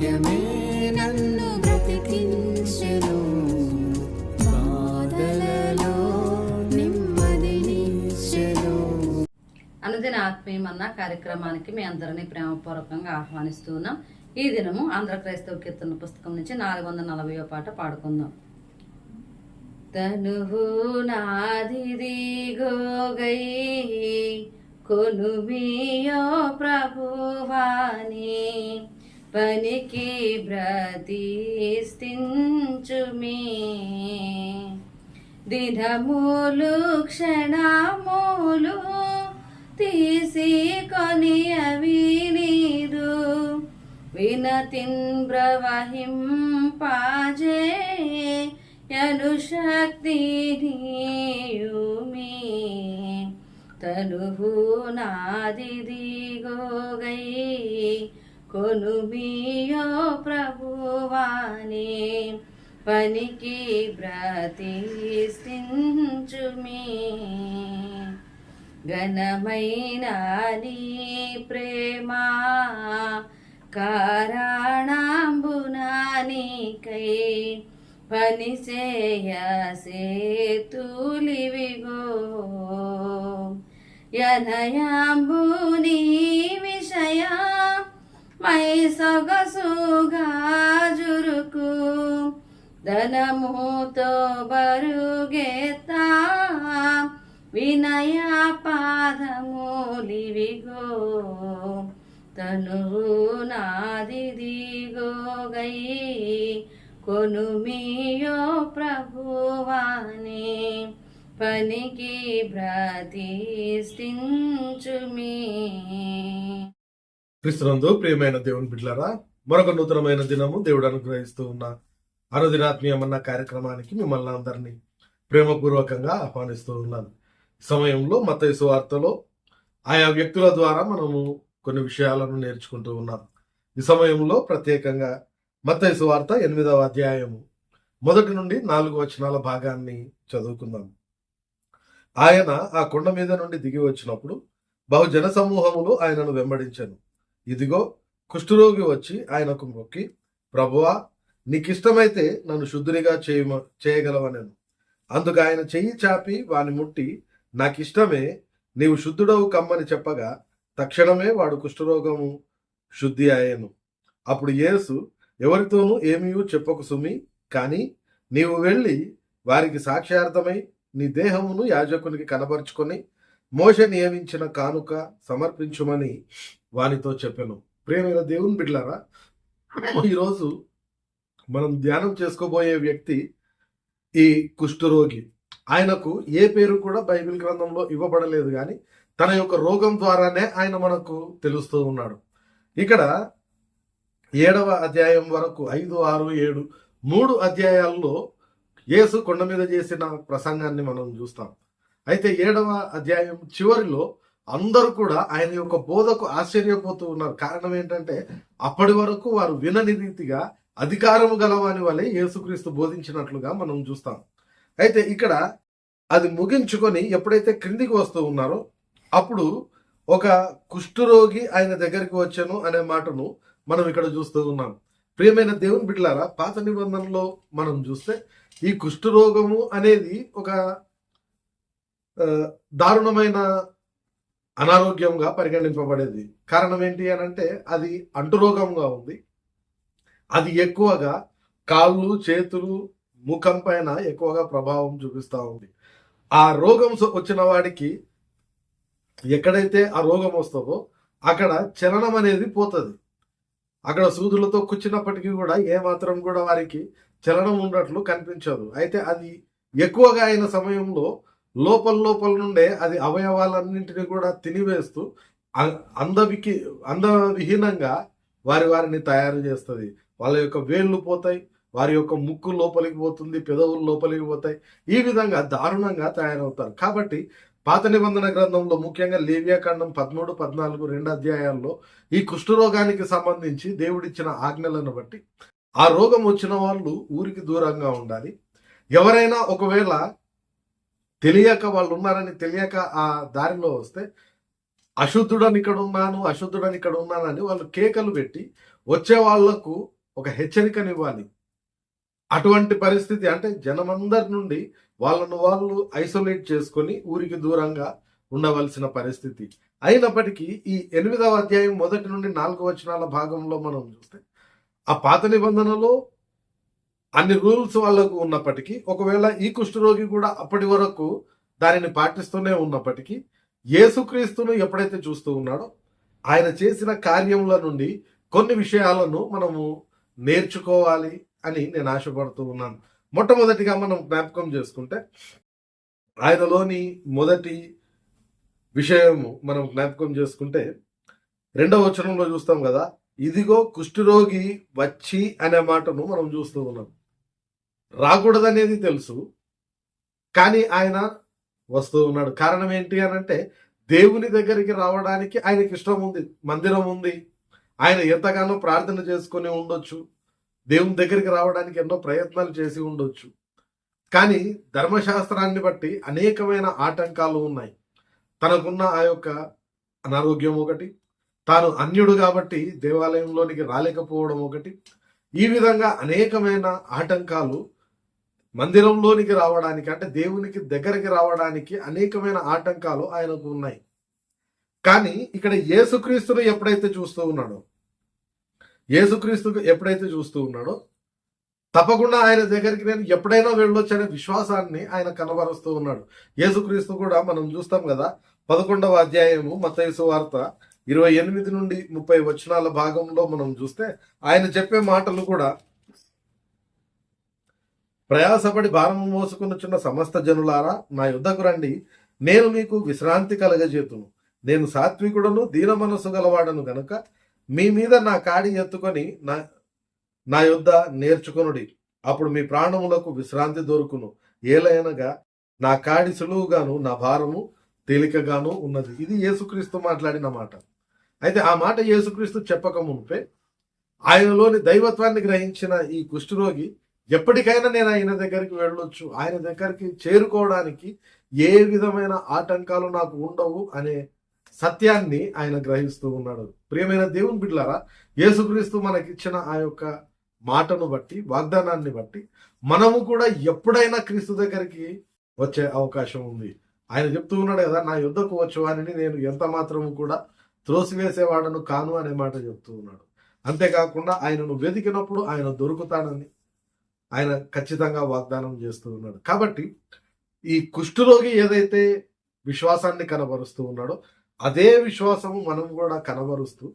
వాక్యమే నన్ను బ్రతికించెను బాధలలో నెమ్మదినిచ్చెను అనుదిన ఆత్మీయమన్న కార్యక్రమానికి మీ అందరినీ ప్రేమపూర్వకంగా ఆహ్వానిస్తున్నాం ఈ దినము ఆంధ్ర క్రైస్తవ కీర్తన పుస్తకం నుంచి నాలుగు వందల నలభై పాట పాడుకుందాం. తనువు నాది గోగై కొనుమియో ప్రభువాని పనికి బ్రతిష్ఠించుమి దినములు క్షణములు తీసికొని అవి నీదు వినతిన్ ప్రవహింపాజే యను శక్తి నీయుమి. తనువు నాదిదిగో గై కొనుమియో ప్రభువాని పనికి బ్రతిష్ఠించుమి ఘనమైన నీ ప్రేమ కారణాంబునానికై పని సేతులివిగో. యనయాంబుని విషయ మై సొగసుగా జురుకు ధనముతో బరుగేత వినయ పాదములివిగో తనువు నాదిదిగో గై కొనుమియో ప్రభువాని పనికి బ్రతిష్ఠించుమి క్రిస్తునందు ప్రియమైన దేవుని బిడ్డలారా మరొక నూతనమైన దినము దేవుడు అనుగ్రహిస్తూ ఉన్న అనుదినాత్మీయమన్న కార్యక్రమానికి మిమ్మల్ని అందరినీ ప్రేమపూర్వకంగా ఆహ్వానిస్తూ ఉన్నాను. సమయంలో మత వార్తలో ఆయా వ్యక్తుల ద్వారా మనము కొన్ని విషయాలను నేర్చుకుంటూ ఉన్నాం. ఈ సమయంలో ప్రత్యేకంగా మత వార్త ఎనిమిదవ అధ్యాయము మొదటి నుండి నాలుగు వచనాల భాగాన్ని చదువుకుందాం. ఆయన ఆ కొండ మీద నుండి దిగి వచ్చినప్పుడు బహుజన సమూహములు ఆయనను వెంబడించాను. ఇదిగో కుష్ఠరోగి వచ్చి ఆయనకు మొక్కి ప్రభువా నీకిష్టమైతే నన్ను శుద్ధునిగా చేయమ చేయగలవనను. అందుకు ఆయన చెయ్యి చాపి వాని ముట్టి నాకిష్టమే నీవు శుద్ధుడవు కమ్మని చెప్పగా తక్షణమే వాడు కుష్ఠరోగము శుద్ధి అయ్యాను. అప్పుడు యేసు ఎవరితోనూ ఏమీ చెప్పకు సుమి కానీ నీవు వెళ్ళి వారికి సాక్ష్యార్థమై నీ దేహమును యాజకునికి కనబరుచుకొని మోష నియమించిన కానుక సమర్పించుమని వానితో చెప్పాను. ప్రేమైన దేవుని బిడ్లారా ఈరోజు మనం ధ్యానం చేసుకోబోయే వ్యక్తి ఈ కుష్ఠరోగి. ఆయనకు ఏ పేరు కూడా బైబిల్ గ్రంథంలో ఇవ్వబడలేదు కానీ తన యొక్క రోగం ద్వారానే ఆయన మనకు తెలుస్తూ ఉన్నాడు. ఇక్కడ ఏడవ అధ్యాయం వరకు ఐదు ఆరు ఏడు మూడు అధ్యాయాల్లో యేసు కొండ మీద చేసిన ప్రసంగాన్ని మనం చూస్తాం. అయితే ఏడవ అధ్యాయం చివరిలో అందరూ కూడా ఆయన యొక్క బోధకు ఆశ్చర్యపోతూ ఉన్నారు. కారణం ఏంటంటే అప్పటి వరకు వారు వినని రీతిగా అధికారము గలవాని వలె యేసుక్రీస్తు బోధించినట్లుగా మనం చూస్తాం. అయితే ఇక్కడ అది ముగించుకొని ఎప్పుడైతే క్రిందికి వస్తూ ఉన్నారో అప్పుడు ఒక కుష్ఠరోగి ఆయన దగ్గరికి వచ్చాను అనే మాటను మనం ఇక్కడ చూస్తూ ఉన్నాం. ప్రియమైన దేవుని బిడ్డలారా పాత నిబంధనలో మనం చూస్తే ఈ కుష్ఠరోగము అనేది ఒక దారుణమైన అనారోగ్యంగా పరిగణింపబడేది. కారణం ఏంటి అని అంటే అది అంటురోగంగా ఉంది. అది ఎక్కువగా కాళ్ళు చేతులు ముఖం పైన ఎక్కువగా ప్రభావం చూపిస్తూ ఉంది. ఆ రోగం వచ్చిన వాడికి ఎక్కడైతే ఆ రోగం వస్తుందో అక్కడ చలనం అనేది పోతుంది. అక్కడ సూదులతో కూర్చున్నప్పటికీ కూడా ఏమాత్రం కూడా వారికి చలనం ఉన్నట్లు కనిపించదు. అయితే అది ఎక్కువగా అయిన సమయంలో లోపల లోపల నుండే అది అవయవాలన్నింటినీ కూడా తినివేస్తూ అందవికి అందవిహీనంగా వారి వారిని తయారు చేస్తుంది. వాళ్ళ యొక్క వేళ్ళు పోతాయి వారి యొక్క ముక్కు లోపలికి పోతుంది పెదవులు లోపలికి పోతాయి. ఈ విధంగా దారుణంగా తయారవుతారు. కాబట్టి పాత నిబంధన గ్రంథంలో ముఖ్యంగా లేవ్యాకాండం పదమూడు పద్నాలుగు రెండు అధ్యాయాల్లో ఈ కుష్ఠరోగానికి సంబంధించి దేవుడిచ్చిన ఆజ్ఞలను బట్టి ఆ రోగం వచ్చిన వాళ్ళు ఊరికి దూరంగా ఉండాలి. ఎవరైనా ఒకవేళ తెలియక వాళ్ళు ఉన్నారని తెలియక ఆ దారిలో వస్తే అశుద్ధుడని ఇక్కడ ఉన్నాను అశుద్ధుడని ఇక్కడ ఉన్నానని వాళ్ళు కేకలు పెట్టి వచ్చే వాళ్ళకు ఒక హెచ్చరికనివ్వాలి. అటువంటి పరిస్థితి అంటే జనమందరి నుండి వాళ్ళను వాళ్ళు ఐసోలేట్ చేసుకొని ఊరికి దూరంగా ఉండవలసిన పరిస్థితి. అయినప్పటికీ ఈ ఎనిమిదవ అధ్యాయం మొదటి నుండి నాలుగు వచనాల భాగంలో మనం చూస్తే ఆ పాత నిబంధనలో అన్ని రూల్స్ వాళ్ళకు ఉన్నప్పటికీ ఒకవేళ ఈ కుష్ఠరోగి కూడా అప్పటి వరకు దానిని పాటిస్తూనే ఉన్నప్పటికీ యేసుక్రీస్తును ఎప్పుడైతే చూస్తూ ఉన్నాడో ఆయన చేసిన కార్యముల నుండి కొన్ని విషయాలను మనము నేర్చుకోవాలి అని నేను ఆశపడుతూ ఉన్నాను. మొట్టమొదటిగా మనం జ్ఞాపకం చేసుకుంటే ఆయనలోని మొదటి విషయము మనం జ్ఞాపకం చేసుకుంటే రెండవ వచనంలో చూస్తాం కదా ఇదిగో కుష్ఠరోగి వచ్చి అనే మాటను మనం చూస్తూ ఉన్నాం. రాకూడదనేది తెలుసు. కానీ ఆయన వస్తూ ఉన్నాడు. కారణం ఏంటి అని అంటే దేవుని దగ్గరికి రావడానికి ఆయనకి ఇష్టం ఉంది. మందిరం ఉంది. ఆయన ఎంతగానో ప్రార్థన చేసుకొని ఉండొచ్చు. దేవుని దగ్గరికి రావడానికి ఎన్నో ప్రయత్నాలు చేసి ఉండొచ్చు. కానీ ధర్మశాస్త్రాన్ని బట్టి అనేకమైన ఆటంకాలు ఉన్నాయి. తనకున్న ఆ యొక్క అనారోగ్యం ఒకటి తాను అన్యుడు కాబట్టి దేవాలయంలోనికి రాలేకపోవడం ఒకటి. ఈ విధంగా అనేకమైన ఆటంకాలు మందిరంలోనికి రావడానికి అంటే దేవునికి దగ్గరికి రావడానికి అనేకమైన ఆటంకాలు ఆయనకు ఉన్నాయి. కానీ ఇక్కడ యేసుక్రీస్తును ఎప్పుడైతే చూస్తూ ఉన్నాడో యేసుక్రీస్తుకు ఎప్పుడైతే చూస్తూ ఉన్నాడో తప్పకుండా ఆయన దగ్గరికి నేను ఎప్పుడైనా వెళ్ళొచ్చు అనే విశ్వాసాన్ని ఆయన కనబరుస్తూ ఉన్నాడు. యేసుక్రీస్తు కూడా మనం చూస్తాం కదా పదకొండవ అధ్యాయము మతయసు వార్త ఇరవై ఎనిమిది నుండి ముప్పై వచనాల భాగంలో మనం చూస్తే ఆయన చెప్పే మాటలు కూడా ప్రయాసపడి భారము మోసుకునుచున్న సమస్త జనులారా నా యుద్ధకు రండి. నేను మీకు విశ్రాంతి కలగజేతును. నేను సాత్వికుడను దీన మనసు గలవాడను గనుక మీ మీద నా కాడి ఎత్తుకొని నా నా యుద్ధ నేర్చుకొనుడి. అప్పుడు మీ ప్రాణములకు విశ్రాంతి దొరుకును. ఏలైనగా నా కాడి సులువుగాను నా భారము తేలికగాను ఉన్నది. ఇది యేసుక్రీస్తు మాట్లాడిన మాట. అయితే ఆ మాట యేసుక్రీస్తు చెప్పక మునిపే ఆయనలోని దైవత్వాన్ని గ్రహించిన ఈ కుష్ఠరోగి ఎప్పటికైనా నేను ఆయన దగ్గరికి వెళ్ళొచ్చు. ఆయన దగ్గరికి చేరుకోవడానికి ఏ విధమైన ఆటంకాలు నాకు ఉండవు అనే సత్యాన్ని ఆయన గ్రహిస్తూ ఉన్నాడు. ప్రియమైన దేవుని బిడ్డలారా యేసుక్రీస్తు మనకిచ్చిన ఆ యొక్క మాటను బట్టి వాగ్దానాన్ని బట్టి మనము కూడా ఎప్పుడైనా క్రీస్తు దగ్గరికి వచ్చే అవకాశం ఉంది. ఆయన చెప్తూ ఉన్నాడు కదా నా యుద్ధకు వచ్చు అని నేను ఎంత మాత్రము కూడా త్రోసివేసేవాడను కాను అనే మాట చెప్తూ ఉన్నాడు. అంతేకాకుండా ఆయనను వెతికినప్పుడు ఆయన దొరుకుతాడని ఆయన ఖచ్చితంగా వాగ్దానం చేస్తూ ఉన్నాడు. కాబట్టి ఈ కుష్ఠరోగి ఏదైతే విశ్వాసాన్ని కనబరుస్తూ ఉన్నాడో అదే విశ్వాసము మనం కూడా కనబరుస్తూ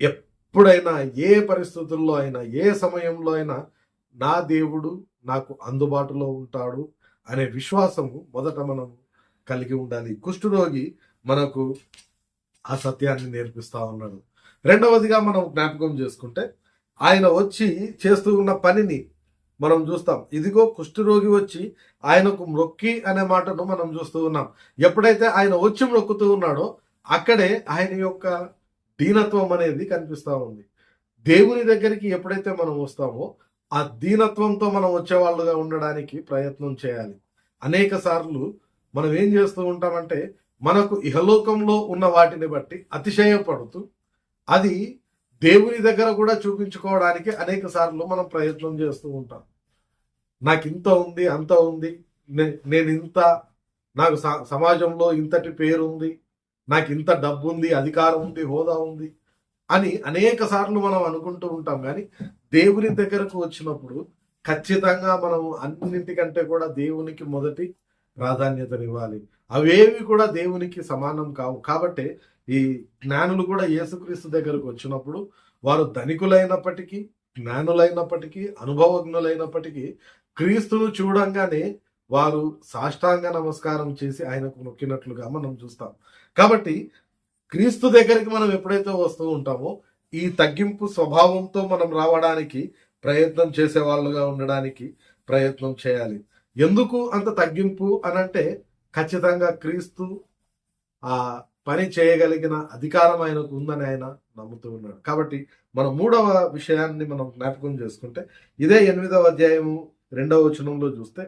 ఎప్పుడైనా ఏ పరిస్థితుల్లో అయినా ఏ సమయంలో అయినా నా దేవుడు నాకు అందుబాటులో ఉంటాడు అనే విశ్వాసము మొదట మనం కలిగి ఉండాలి. కుష్ఠరోగి మనకు ఆ సత్యాన్ని నేర్పిస్తా ఉన్నాడు. రెండవదిగా మనం జ్ఞాపకం చేసుకుంటే ఆయన వచ్చి చేస్తూ ఉన్న పనిని మనం చూస్తాం. ఇదిగో కుష్ఠరోగి వచ్చి ఆయనకు మొక్కి అనే మాటను మనం చూస్తూ ఉన్నాం. ఎప్పుడైతే ఆయన వచ్చి మొక్కుతూ ఉన్నాడో అక్కడే ఆయన యొక్క దీనత్వం అనేది కనిపిస్తూ ఉంది. దేవుని దగ్గరికి ఎప్పుడైతే మనం వస్తామో ఆ దీనత్వంతో మనం వచ్చేవాళ్ళుగా ఉండడానికి ప్రయత్నం చేయాలి. అనేక సార్లు మనం ఏం చేస్తూ ఉంటామంటే మనకు ఇహలోకంలో ఉన్న వాటిని బట్టి అతిశయపడుతూ అది దేవుని దగ్గర కూడా చూపించుకోవడానికి అనేక సార్లు మనం ప్రయత్నం చేస్తూ ఉంటాం. నాకు ఇంత ఉంది అంత ఉంది నేను ఇంత నాకు స- సమాజంలో ఇంతటి పేరు ఉంది నాకు ఇంత డబ్బు ఉంది అధికారం ఉంది హోదా ఉంది అని అనేక సార్లు మనం అనుకుంటూ ఉంటాం. కానీ దేవుని దగ్గరకు వచ్చినప్పుడు ఖచ్చితంగా మనం అన్నింటికంటే కూడా దేవునికి మొదటి ప్రాధాన్యతనివ్వాలి. అవేవి కూడా దేవునికి సమానం కావు. కాబట్టి ఈ జ్ఞానులు కూడా యేసుక్రీస్తు దగ్గరకు వచ్చినప్పుడు వారు ధనికులైనప్పటికీ జ్ఞానులైనప్పటికీ అనుభవజ్ఞులైనప్పటికీ క్రీస్తును చూడంగానే వారు సాష్టాంగ నమస్కారం చేసి ఆయనకు నొక్కినట్లుగా మనం చూస్తాం. కాబట్టి క్రీస్తు దగ్గరికి మనం ఎప్పుడైతే వస్తూ ఉంటామో ఈ తగ్గింపు స్వభావంతో మనం రావడానికి ప్రయత్నం చేసే వాళ్ళుగా ఉండడానికి ప్రయత్నం చేయాలి. ఎందుకు అంత తగ్గింపు అని అంటే ఖచ్చితంగా క్రీస్తు ఆ పని చేయగలిగిన అధికారం ఆయనకు ఉందని ఆయన నమ్ముతూ ఉన్నాడు. కాబట్టి మన మూడవ విషయాన్ని మనం జ్ఞాపకం చేసుకుంటే ఇదే ఎనిమిదవ అధ్యాయము రెండవ వచనంలో చూస్తే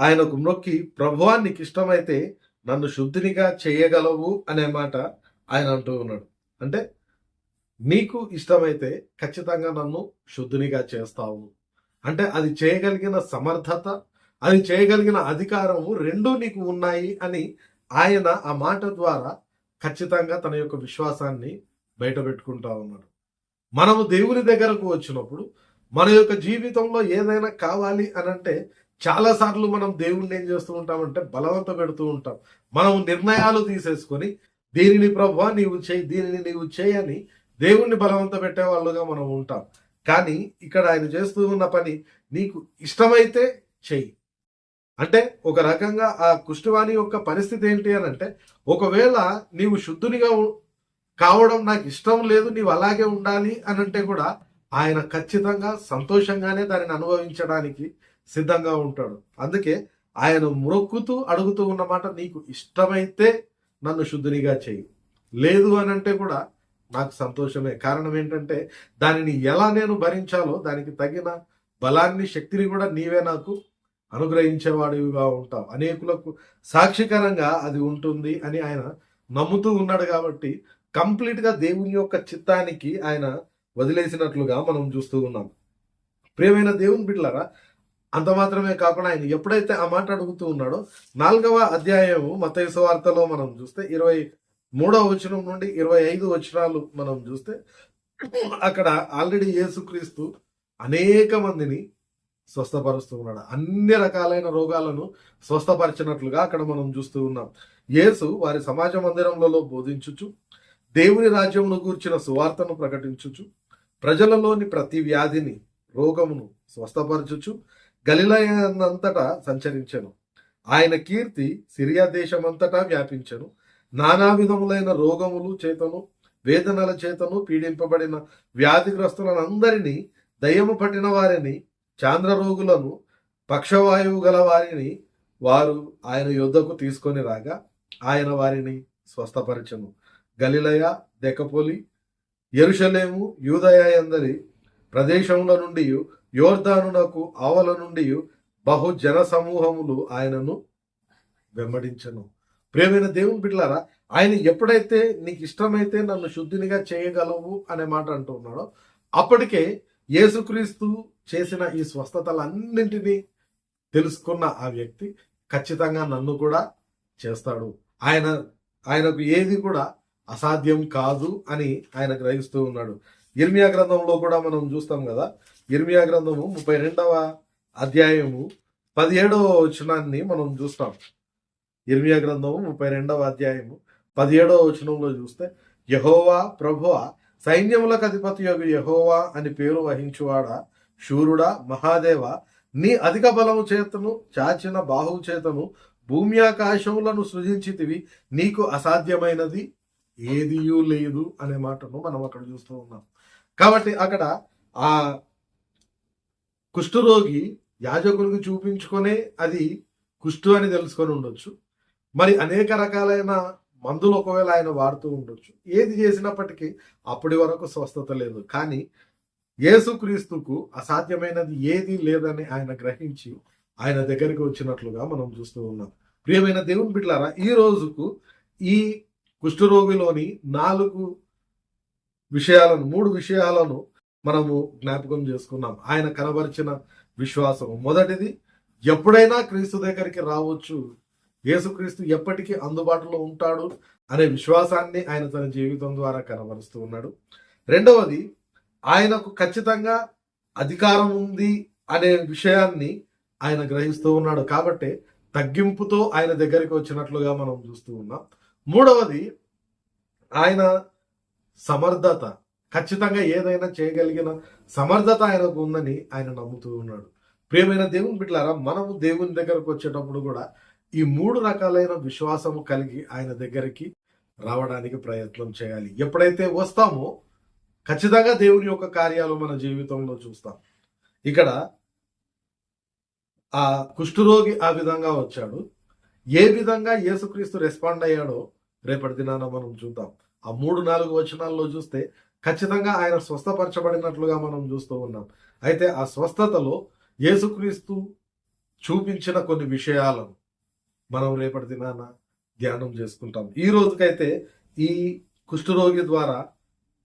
ఆయనకు నొక్కి ప్రభువా నీకు ఇష్టమైతే నన్ను శుద్ధినిగా చేయగలవు అనే మాట ఆయన అంటూ ఉన్నాడు. అంటే నీకు ఇష్టమైతే ఖచ్చితంగా నన్ను శుద్ధినిగా చేస్తావు. అంటే అది చేయగలిగిన సమర్థత అది చేయగలిగిన అధికారము రెండూ నీకు ఉన్నాయి అని ఆయన ఆ మాట ద్వారా ఖచ్చితంగా తన యొక్క విశ్వాసాన్ని బయటపెట్టుకుంటా ఉన్నాడు. మనము దేవుని దగ్గరకు వచ్చినప్పుడు మన యొక్క జీవితంలో ఏదైనా కావాలి అని అంటే చాలాసార్లు మనం దేవుణ్ణి ఏం చేస్తూ ఉంటామంటే బలవంత పెడుతూ ఉంటాం. మనం నిర్ణయాలు తీసేసుకొని దీనిని ప్రభు నీవు చేయి దీనిని నీవు చేయని దేవుణ్ణి బలవంత పెట్టే వాళ్ళుగా మనం ఉంటాం. కానీ ఇక్కడ ఆయన చేస్తూ ఉన్న పని నీకు ఇష్టమైతే చెయ్యి. అంటే ఒక రకంగా ఆ కుష్టివాణి యొక్క పరిస్థితి ఏంటి అని అంటే ఒకవేళ నీవు శుద్ధునిగా కావడం నాకు ఇష్టం లేదు నీవు అలాగే ఉండాలి అని అంటే కూడా ఆయన ఖచ్చితంగా సంతోషంగానే దానిని అనుభవించడానికి సిద్ధంగా ఉంటాడు. అందుకే ఆయన మొక్కుతూ అడుగుతూ ఉన్నమాట నీకు ఇష్టమైతే నన్ను శుద్ధునిగా చెయ్యి. లేదు అని అంటే కూడా నాకు సంతోషమే. కారణం ఏంటంటే దానిని ఎలా నేను భరించాలో దానికి తగిన బలాన్ని శక్తిని కూడా నీవే నాకు అనుగ్రహించేవాడివిగా ఉంటావు. అనేకులకు సాక్షికరంగా అది ఉంటుంది అని ఆయన నమ్ముతూ ఉన్నాడు కాబట్టి కంప్లీట్గా దేవుని యొక్క చిత్తానికి ఆయన వదిలేసినట్లుగా మనం చూస్తూ ఉన్నాం. ప్రియమైన దేవుని బిడ్డలారా అంత మాత్రమే కాకుండా ఆయన ఎప్పుడైతే ఆ మాట అడుగుతూ ఉన్నాడో నాలుగవ అధ్యాయము మతైస వార్తలో మనం చూస్తే ఇరవై మూడవ వచనం నుండి ఇరవై ఐదు వచనాలు మనం చూస్తే అక్కడ ఆల్రెడీ యేసుక్రీస్తు అనేక మందిని స్వస్థపరుస్తూ ఉన్నాడు. అన్ని రకాలైన రోగాలను స్వస్థపరిచినట్లుగా అక్కడ మనం చూస్తూ ఉన్నాం. యేసు వారి సమాజ మందిరంలో బోధించుచు దేవుని రాజ్యమును గూర్చిన సువార్తను ప్రకటించుచు ప్రజలలోని ప్రతి వ్యాధిని రోగమును స్వస్థపరచుచు గలిలయనంతటా సంచరించెను. ఆయన కీర్తి సిరియా దేశమంతటా వ్యాపించెను. నానా విధములైన రోగములు చేతను వేదనల చేతను పీడింపబడిన వ్యాధిగ్రస్తులందరినీ దయ్యము పట్టిన వారిని చాంద్ర రోగులను పక్షవాయువు గల వారిని వారు ఆయన యుద్ధకు తీసుకొని రాగా ఆయన వారిని స్వస్థపరచను. గలిలయ దెకపోలి ఎరుషలేము యూదయ అందరి ప్రదేశముల నుండి యోర్ధానునకు ఆవల నుండి బహు జన సమూహములు ఆయనను వెంబడించను. ప్రేమైన దేవుని బిడ్డలారా ఆయన ఎప్పుడైతే నీకు ఇష్టమైతే నన్ను శుద్ధినిగా చేయగలవు అనే మాట అంటున్నాడో అప్పటికే యేసుక్రీస్తు చేసిన ఈ స్వస్థతలన్నింటినీ తెలుసుకున్న ఆ వ్యక్తి ఖచ్చితంగా నన్ను కూడా చేస్తాడు. ఆయన ఆయనకు ఏది కూడా అసాధ్యం కాదు అని ఆయన గ్రహిస్తూ ఉన్నాడు. ఇర్మియా గ్రంథంలో కూడా మనం చూస్తాం కదా ఇర్మియా గ్రంథము ముప్పై రెండవ అధ్యాయము పదిహేడవ వచనాన్ని మనం చూస్తాం. ఇర్మియా గ్రంథము ముప్పై రెండవ అధ్యాయము పదిహేడవ వచనంలో చూస్తే యహోవా ప్రభువ సైన్యములకు అధిపతి యొక్క యహోవా అని పేరు వహించువాడా? శూరుడా మహాదేవ నీ అధిక బలము చేతను చాచిన బాహువు చేతను భూమి ఆకాశములను సృజించితివి నీకు అసాధ్యమైనది ఏదియూ లేదు అనే మాటను మనం అక్కడ చూస్తూ ఉన్నాం. కాబట్టి అక్కడ ఆ కుష్ఠరోగి యాజకునికి చూపించుకొనే అది కుష్టు అని తెలుసుకొని ఉండొచ్చు. మరి అనేక రకాలైన మందులు ఒకవేళ ఆయన వాడుతూ ఉండొచ్చు. ఏది చేసినప్పటికీ అప్పటి వరకు స్వస్థత లేదు. కానీ యేసుక్రీస్తుకు అసాధ్యమైనది ఏది లేదని ఆయన గ్రహించి ఆయన దగ్గరికి వచ్చినట్లుగా మనం చూస్తూ ఉన్నాం. ప్రియమైన దేవుని బిడ్లారా ఈ రోజుకు ఈ కుష్ఠరోగిలోని నాలుగు విషయాలను మూడు విషయాలను మనము జ్ఞాపకం చేసుకున్నాం. ఆయన కనబరిచిన విశ్వాసం మొదటిది ఎప్పుడైనా క్రీస్తు దగ్గరికి రావచ్చు. యేసుక్రీస్తు ఎప్పటికీ అందుబాటులో ఉంటాడు అనే విశ్వాసాన్ని ఆయన తన జీవితం ద్వారా కనబరుస్తూ ఉన్నాడు. రెండవది ఆయనకు ఖచ్చితంగా అధికారం ఉంది అనే విషయాన్ని ఆయన గ్రహిస్తూ ఉన్నాడు. కాబట్టి తగ్గింపుతో ఆయన దగ్గరికి వచ్చినట్లుగా మనం చూస్తూ ఉన్నాం. మూడవది ఆయన సమర్థత ఖచ్చితంగా ఏదైనా చేయగలిగిన సమర్థత ఆయనకు ఉందని ఆయన నమ్ముతూ ఉన్నాడు. ప్రియమైన దేవుని బిడ్డలారా మనము దేవుని దగ్గరకు వచ్చేటప్పుడు కూడా ఈ మూడు రకాలైన విశ్వాసము కలిగి ఆయన దగ్గరికి రావడానికి ప్రయత్నం చేయాలి. ఎప్పుడైతే వస్తామో ఖచ్చితంగా దేవుని యొక్క కార్యాలు మన జీవితంలో చూస్తాం. ఇక్కడ ఆ కుష్ఠరోగి ఆ విధంగా వచ్చాడు. ఏ విధంగా యేసుక్రీస్తు రెస్పాండ్ అయ్యాడో రేపటి దినాన మనం చూద్దాం. ఆ మూడు నాలుగు వచనాల్లో చూస్తే ఖచ్చితంగా ఆయన స్వస్థపరచబడినట్లుగా మనం చూస్తూ ఉన్నాం. అయితే ఆ స్వస్థతలో యేసుక్రీస్తు చూపించిన కొన్ని విషయాలను మనం రేపటి దినాన ధ్యానం చేసుకుంటాం. ఈ రోజుకైతే ఈ కుష్ఠరోగి ద్వారా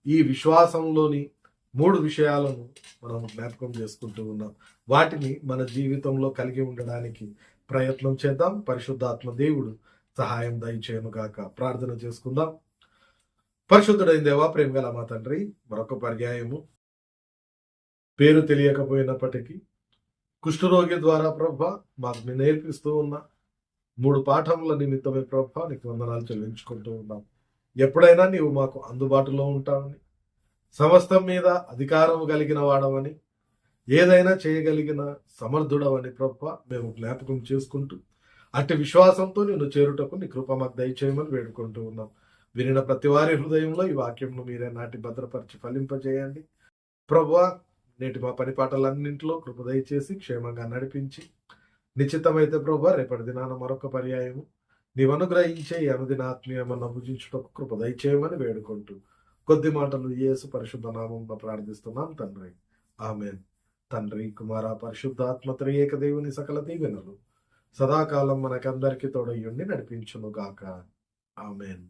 ఈ విశ్వాసంలోని మూడు విషయాలను మనం జ్ఞాపకం చేసుకుంటూ ఉన్నాం. వాటిని మన జీవితంలో కలిగి ఉండడానికి ప్రయత్నం చేద్దాం. పరిశుద్ధాత్మ దేవుడు సహాయం దయచేయను గాక. ప్రార్థన చేసుకుందాం. పరిశుద్ధుడైన దేవా ప్రేమ గల మా తండ్రి మరొక పర్యాయము. పేరు తెలియకపోయినప్పటికీ కుష్ఠరోగి ద్వారా ప్రభ మాకు నేర్పిస్తూ ఉన్నా. మూడు పాఠముల నిమిత్తమే ప్రభా నీకు వందనాలు చెల్లించుకుంటూ ఉన్నాం. ఎప్పుడైనా నీవు మాకు అందుబాటులో ఉంటావని సమస్తం మీద అధికారం కలిగిన వాడవని ఏదైనా చేయగలిగిన సమర్థుడవని ప్రభ మేము జ్ఞాపకం చేసుకుంటూ అట్టి విశ్వాసంతో నిన్ను చేరుటకు నీ కృప మాకు దయచేయమని వేడుకుంటూ ఉన్నాం. వినిన ప్రతి వారి హృదయంలో ఈ వాక్యంను మీరే నాటి భద్రపరిచి ఫలింపజేయండి. ప్రభా నేటి మా పని పాటలన్నింటిలో కృప దయచేసి క్షేమంగా నడిపించి నిశ్చితమైతే ప్రభు రేపటి దినాన మరొక పర్యాయము. నీవు అనుగ్రహించే ఈ అనుదిన ఆత్మీయమన్న భుజించుటకు కృప దయచేయమని వేడుకుంటూ కొద్ది మాటలు యేసు పరిశుద్ధ నామంలో ప్రార్థిస్తున్నాం తండ్రి. ఆమెన్. తండ్రి కుమార పరిశుద్ధాత్మ త్రియేక దేవుని సకల దీవెనలు సదాకాలం మనకందరికీ తోడయ్యుండి నడిపించును గాక ఆమెన్.